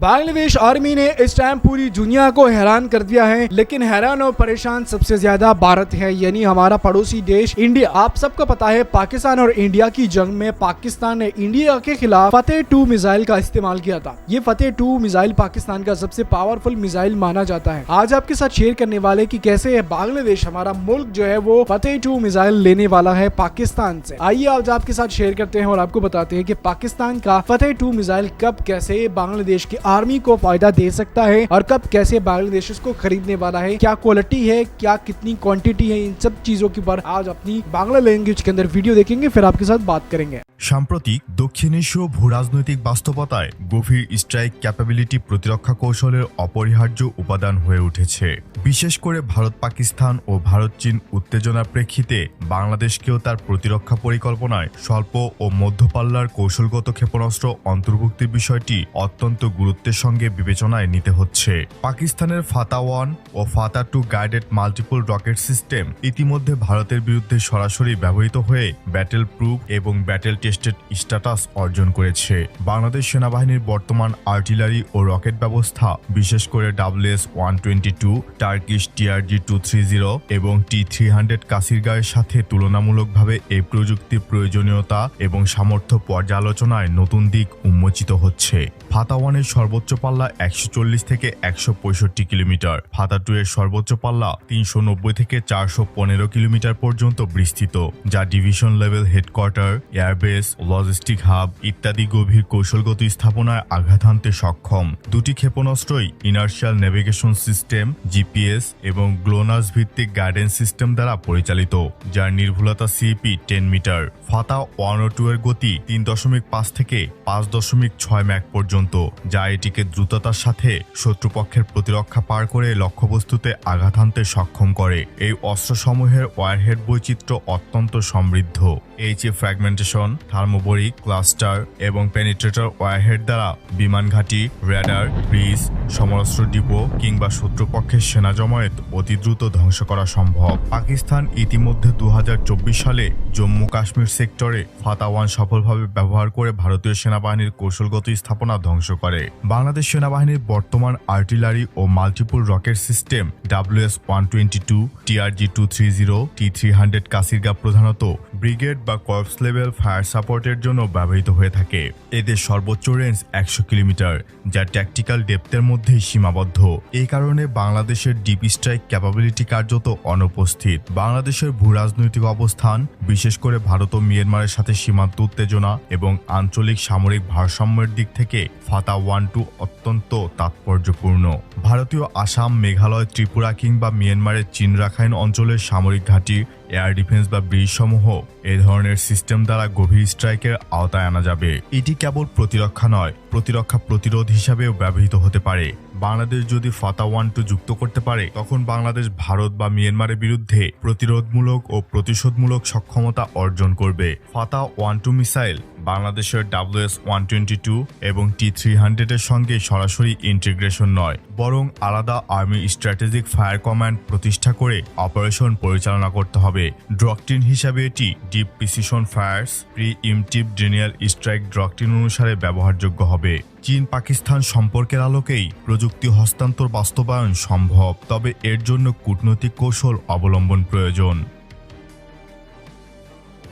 Bangladesh army ने इस time पूरी दुनिया को हैरान कर दिया है, लेकिन हैरान और परेशान सबसे ज़्यादा भारत है। यानी हमारा पड़ोसी देश इंडिया। आप सबको पता है, पाकिस्तान और इंडिया की जंग में पाकिस्तान ने इंडिया के खिलाफ फतेह टू मिसाइल का इस्तेमाल किया था। ये फतेह टू मिसाइल पाकिस्तान का सबसे पावरफुल मिसाइल माना जाता है। आज आपके साथ शेयर करने वाले की कैसे है बांग्लादेश, हमारा मुल्क जो है वो फतेह टू मिसाइल लेने वाला है पाकिस्तान से। आइए आज आपके साथ शेयर करते हैं और आपको बताते हैं की पाकिस्तान का फतेह टू मिसाइल कब, कैसे बांग्लादेश की आर्मी को फ़ायदा दे सकता है और कब कैसे बांग्लादेश को खरीदने वाला है, क्या क्वालिटी है, क्या कितनी क्वांटिटी है, इन सब चीज़ों के ऊपर आज अपनी बांग्ला लैंग्वेज के अंदर वीडियो देखेंगे, फिर आपके साथ बात करेंगे। সাম্প্রতিক দক্ষিণ এশীয় ভূরাজনৈতিক বাস্তবতায় গভীর স্ট্রাইক ক্যাপাবিলিটি প্রতিরক্ষা কৌশলের অপরিহার্য উপাদান হয়ে উঠেছে। বিশেষ করে ভারত, পাকিস্তান ও ভারত, চীন উত্তেজনার প্রেক্ষিতে বাংলাদেশকেও তার প্রতিরক্ষা পরিকল্পনায় স্বল্প ও মধ্যপাল্লার কৌশলগত ক্ষেপণাস্ত্র অন্তর্ভুক্তির বিষয়টি অত্যন্ত গুরুত্বের সঙ্গে বিবেচনায় নিতে হচ্ছে। পাকিস্তানের ফাতা ওয়ান ও Fatah two guided multiple rocket system ইতিমধ্যে ভারতের বিরুদ্ধে সরাসরি ব্যবহৃত হয়ে ব্যাটেল প্রুফ এবং ব্যাটেল টেস্টেড স্ট্যাটাস অর্জন করেছে। বাংলাদেশ সেনাবাহিনীর বর্তমান আর্টিলারি ও রকেট ব্যবস্থা, বিশেষ করে WS one twenty two, Turkish TRG two three zero এবং টি থ্রি হান্ড্রেড কাসিরগাঁয়ের সাথে তুলনামূলকভাবে এই প্রযুক্তির প্রয়োজনীয়তা এবং সামর্থ্য পর্যালোচনায় নতুন দিক উন্মোচিত হচ্ছে। ফাতা ওয়ানের সর্বোচ্চ পাল্লা একশো চল্লিশ থেকে একশো পঁয়ষট্টি কিলোমিটার, ফাতা টু এর সর্বোচ্চ পাল্লা তিনশো নব্বই থেকে চারশো পনেরো কিলোমিটার পর্যন্ত বিস্তৃত, যা division level headquarter, airbase logistic hub ইত্যাদি গভীর কৌশলগত স্থাপনায় আঘাত হানতে সক্ষম। দুটি ক্ষেপণাস্ত্রই ইনার্শিয়াল নেভিগেশন সিস্টেম, জিপিএস এবং গ্লোনাস ভিত্তিক গাইডেন্স সিস্টেম দ্বারা পরিচালিত, যার নির্ভুলতা CP ten metre. Fatah one ও টু এর গতি তিন দশমিক পাঁচ থেকে পাঁচ দশমিক ছয় ম্যাক পর্যন্ত, যা এটিকে দ্রুততার সাথে শত্রুপক্ষের প্রতিরক্ষা পার করে লক্ষ্যবস্তুতে আঘাত হানতে সক্ষম করে। এই অস্ত্রসমূহের ওয়ারহেড বৈচিত্র্য অত্যন্ত সমৃদ্ধ। H E fragmentation thermobaric cluster এবং পেনিট্রেটর ওয়ারহেড দ্বারা বিমান ঘাঁটি র্যাডার ব্রিজ সমরাস্ত্র ডিপো কিংবা শত্রুপক্ষের সেনা জমায়েত অতি দ্রুত ধ্বংস করা সম্ভব। পাকিস্তান ইতিমধ্যে দু হাজার চব্বিশ সালে জম্মু কাশ্মীর সেক্টরে ফাতা ওয়ান সফলভাবে ব্যবহার করে ভারতীয় সেনাবাহিনীর কৌশলগত স্থাপনা ধ্বংস করে। বাংলাদেশ সেনাবাহিনীর বর্তমান আর্টিলারি ও multiple rocket system WS one twenty two TRG two three zero, T three hundred Kasirga প্রধানত ব্রিগেড বা কর্পস লেভেল ফায়ার সাপোর্টের জন্য ব্যবহৃত হয়ে থাকে। এদের সর্বোচ্চ রেঞ্জ একশো কিলোমিটার, যা ট্যাকটিক্যাল ডেপথের মধ্যেই সীমাবদ্ধ। এই কারণে বাংলাদেশের ডিপ স্ট্রাইক ক্যাপাবিলিটি কার্যত অনুপস্থিত। বাংলাদেশের ভূরাজনৈতিক অবস্থান, বিশেষ করে ভারত ও মিয়ানমারের সাথে সীমান্ত উত্তেজনা এবং আঞ্চলিক সামরিক ভারসাম্যের দিক থেকে ফাতা ওয়ান টু অত্যন্ত তাৎপর্যপূর্ণ। ভারতীয় আসাম, মেঘালয়, ত্রিপুরা কিংবা মিয়ানমারের চীন রাখাইন অঞ্চলের সামরিক ঘাঁটি, এয়ার ডিফেন্স বা ব্রিজ সমূহ এই ধরনের সিস্টেম দ্বারা গভীর স্ট্রাইকের আওতায় আনা যাবে। এটি কেবল প্রতিরক্ষা নয়, প্রতিরক্ষা প্রতিরোধ হিসাবেও ব্যবহৃত হতে পারে। বাংলাদেশ যদি ফাতা ওয়ান টু যুক্ত করতে পারে, তখন বাংলাদেশ, ভারত বা মিয়ানমারের বিরুদ্ধে প্রতিরোধমূলক ও প্রতিশোধমূলক সক্ষমতা অর্জন করবে। ফাতা ওয়ান টু মিসাইল বাংলাদেশের ডাব্লিউএস ওয়ান টোয়েন্টি টু এবং টি থ্রি হান্ড্রেডের সঙ্গে সরাসরি ইন্টিগ্রেশন নয়, বরং আলাদা আর্মি স্ট্র্যাটেজিক ফায়ার কমান্ড প্রতিষ্ঠা করে অপারেশন পরিচালনা করতে হবে। ড্রকটিন হিসাবে এটি deep precision fires preemptive denial strike doctrine অনুসারে ব্যবহারযোগ্য হবে। চীন পাকিস্তান সম্পর্কের আলোকেই প্রযুক্তি হস্তান্তর বাস্তবায়ন সম্ভব, তবে এর জন্য কূটনৈতিক কৌশল অবলম্বন প্রয়োজন।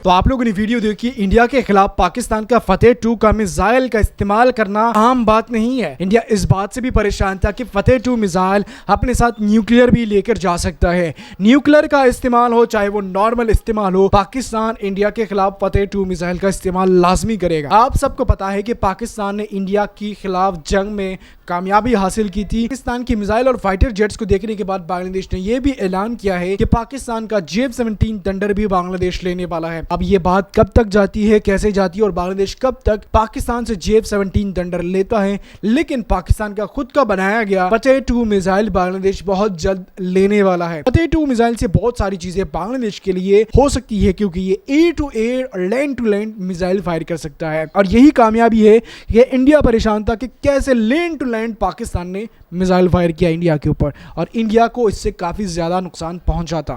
तो आप लोगों ने वीडियो देखी, इंडिया के खिलाफ पाकिस्तान का फतेह टू का मिसाइल का इस्तेमाल करना आम बात नहीं है। इंडिया इस बात से भी परेशान था कि फतेह टू मिसाइल अपने साथ न्यूक्लियर भी लेकर जा सकता है। न्यूक्लियर का इस्तेमाल हो, चाहे वो नॉर्मल इस्तेमाल हो, पाकिस्तान इंडिया के खिलाफ फतेह टू मिसाइल का इस्तेमाल लाजमी करेगा। आप सबको पता है कि पाकिस्तान ने इंडिया के खिलाफ जंग में कामयाबी हासिल की थी। पाकिस्तान की मिसाइल और फाइटर जेट्स को देखने के बाद बांग्लादेश ने यह भी ऐलान किया है कि पाकिस्तान का जेब सेवनटीन थंडर भी बांग्लादेश लेने वाला है। अब ये बात कब तक जाती है, कैसे जाती है और बांग्लादेश कब तक पाकिस्तान से जेब सेवनटीन थंडर लेता है? लेकिन पाकिस्तान का खुद का बनाया गया फतेह टू मिसाइल बांग्लादेश बहुत जल्द लेने वाला है। फतेह टू मिसाइल से बहुत सारी चीज़ें बांग्लादेश के लिए हो सकती है क्योंकि ये एयर टू एयर और land to land missile fire कर सकता है। और यही कामयाबी है कि इंडिया परेशान था कि कैसे लैंड टू लैंड पाकिस्तान ने मिसाइल फायर किया इंडिया के ऊपर। और इंडिया को इससे काफ़ी ज़्यादा नुकसान पहुँचा था।